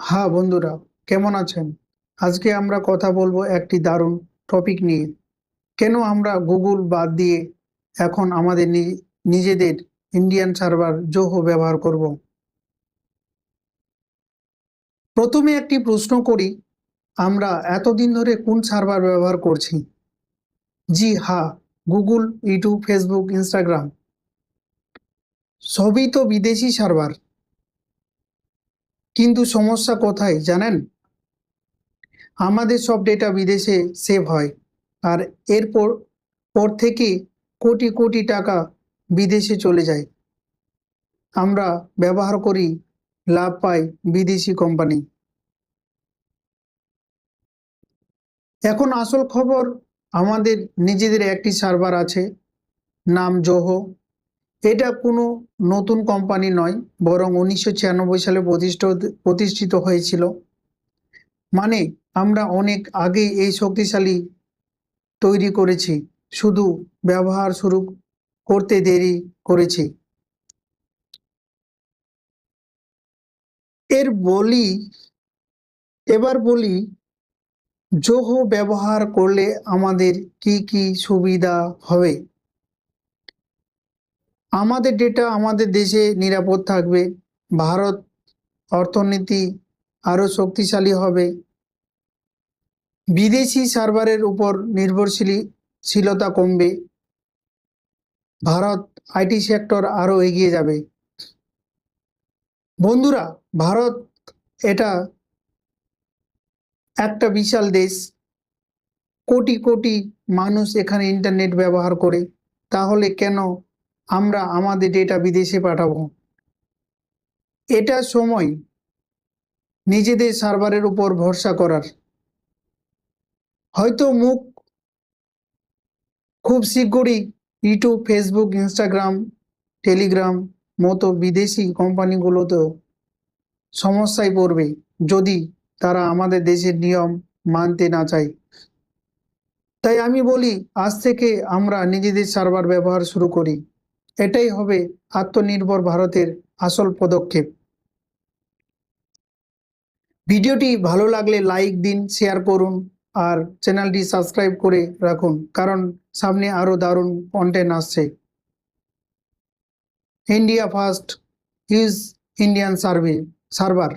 হ্যাঁ বন্ধুরা, কেমন আছেন? আজকে আমরা কথা বলব একটি দারুণ টপিক নিয়ে। কেন আমরা গুগল বাদ দিয়ে এখন আমাদের নিজেদের ইন্ডিয়ান সার্ভার জোহো ব্যবহার করব? প্রথমে একটি প্রশ্ন করি, আমরা এতদিন ধরে কোন সার্ভার ব্যবহার করছি? জি হ্যাঁ গুগল ইউটিউব ফেসবুক ইনস্টাগ্রাম সবই তো বিদেশি সার্ভার কিন্তু সমস্যা কোথায় জানেন? আমাদের সব ডেটা বিদেশে সেভ হয়। আর এরপর, পর থেকে কোটি কোটি টাকা বিদেশে চলে যায়। আমরা ব্যবহার করি, লাভ পাই বিদেশি কোম্পানি এখন আসল খবর আমাদের নিজেদের একটি সার্ভার আছে, নাম জোহো এটা কোনো নতুন কোম্পানি নয়, বরং উনিশশো ছিয়ানব্বই সালে প্রতিষ্ঠিত প্রতিষ্ঠিত হয়েছিল। মানে আমরা অনেক আগেই এই শক্তিশালী তৈরি করেছি, শুধু ব্যবহার শুরু করতে দেরি করেছি। এর বলি, এবার বলি জোহো ব্যবহার করলে আমাদের কি কি সুবিধা হবে? আমাদের ডেটা আমাদের দেশে নিরাপদ থাকবে। ভারত অর্থনীতি আরও শক্তিশালী হবে। বিদেশি সার্ভারের উপর নির্ভরশীলতা কমবে। ভারত আইটি সেক্টর আরও এগিয়ে যাবে। বন্ধুরা, ভারত এটা একটা বিশাল দেশ। কোটি কোটি মানুষ এখানে ইন্টারনেট ব্যবহার করে। তাহলে কেন আমরা আমাদের ডেটা বিদেশে পাঠাবো। এটা সময় নিজেদের সার্ভারের উপর ভরসা করার। হয়তো মুখ খুব শীঘ্রই ইউটিউব, ফেসবুক, ইনস্টাগ্রাম, টেলিগ্রাম মতো বিদেশি কোম্পানিগুলোতেও সমস্যায় পড়বে, যদি তারা আমাদের দেশের নিয়ম মানতে না চায়। তাই আমি বলি, আজ থেকে আমরা নিজেদের সার্ভার ব্যবহার শুরু করি। এটাই হবে আত্মনির্ভর ভারতের আসল পদক্ষেপ। ভিডিওটি ভালো লাগলে লাইক দিন, শেয়ার করুন, আর চ্যানেলটি সাবস্ক্রাইব করে রাখুন, কারণ সামনে আরও দারুণ কন্টেন্ট আসছে। India first use Indian survey, server.